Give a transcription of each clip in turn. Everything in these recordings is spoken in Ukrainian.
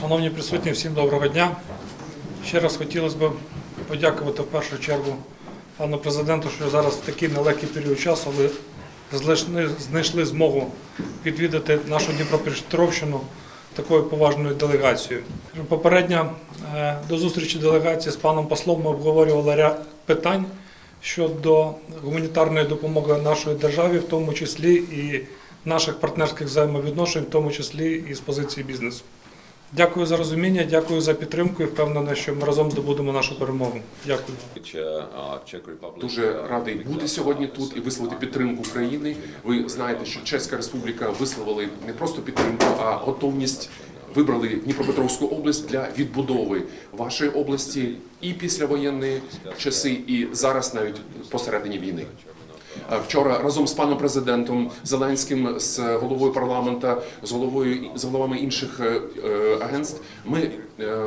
Шановні присутні, всім доброго дня. Ще раз хотілося б подякувати в першу чергу пану президенту, що зараз в такий нелегкий період часу ви знайшли- змогу відвідати нашу Дніпропетровщину такою поважною делегацією. Попередньо е, до зустрічі делегації з паном послом ми обговорювали ряд питань щодо гуманітарної допомоги нашої державі, в тому числі і наших партнерських взаємовідношень, в тому числі і з позиції бізнесу. Дякую за розуміння, дякую за підтримку і впевнений, що ми разом здобудемо нашу перемогу. Дякую. Дуже радий бути сьогодні тут і висловити підтримку України. Ви знаєте, що Чеська Республіка висловили не просто підтримку, а готовність. Вибрали Дніпропетровську область для відбудови вашої області і післявоєнні часи, і зараз навіть посередині війни. Е, Вчора разом з паном президентом Зеленським, з головою парламента, з головою з головами інших е, е, агентств, ми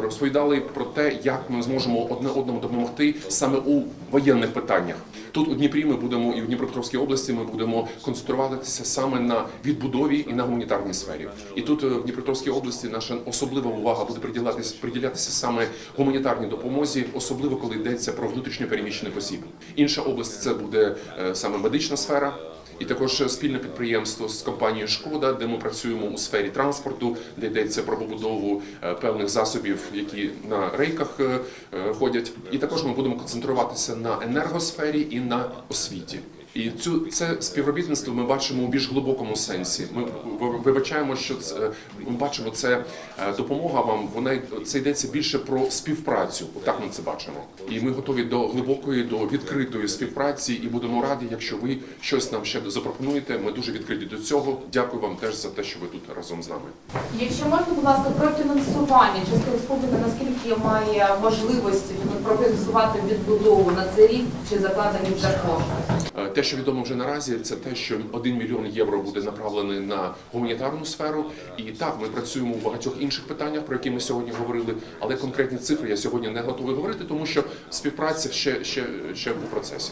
розповідали про те, як ми зможемо одне одному допомогти саме у воєнних питаннях. Тут у Дніпрі ми будемо і в Дніпропетровській області ми будемо концентруватися саме на відбудові і на гуманітарній сфері. І тут в Дніпропетровській області наша особлива увага буде приділятися приділятися саме гуманітарній допомозі, особливо коли йдеться про внутрішньо переміщених осіб. Інша область це буде е, медична сфера. І також спільне підприємство з компанією Шкода, де ми працюємо у сфері транспорту, де йдеться про побудову е, певних засобів, які на рейках е, е, ходять. І також ми будемо концентруватися на енергосфері і на освіті. І цю це співробітництво ми бачимо у більш глибокому сенсі. Ми вибачаємо, що це ми бачимо це е, допомога вам. Вона це йдеться більше про співпрацю. Так ми це бачимо. І ми готові до глибокої, до відкритої співпраці, і будемо раді, якщо ви щось нам ще запропонуєте. Ми дуже відкриті до цього. Дякую вам теж за те, що ви тут разом з нами. Якщо можна, будь ласка, про фінансування. Чеська республіка наскільки має можливості профінансувати відбудову на цей рік чи закладені вже кошти? Що відомо вже наразі, це те, що 1 мільйон євро буде направлений на гуманітарну сферу. І так, ми працюємо в багатьох інших питаннях, про які ми сьогодні говорили. Але конкретні цифри я сьогодні не готовий говорити, тому що співпраця ще ще ще в процесі.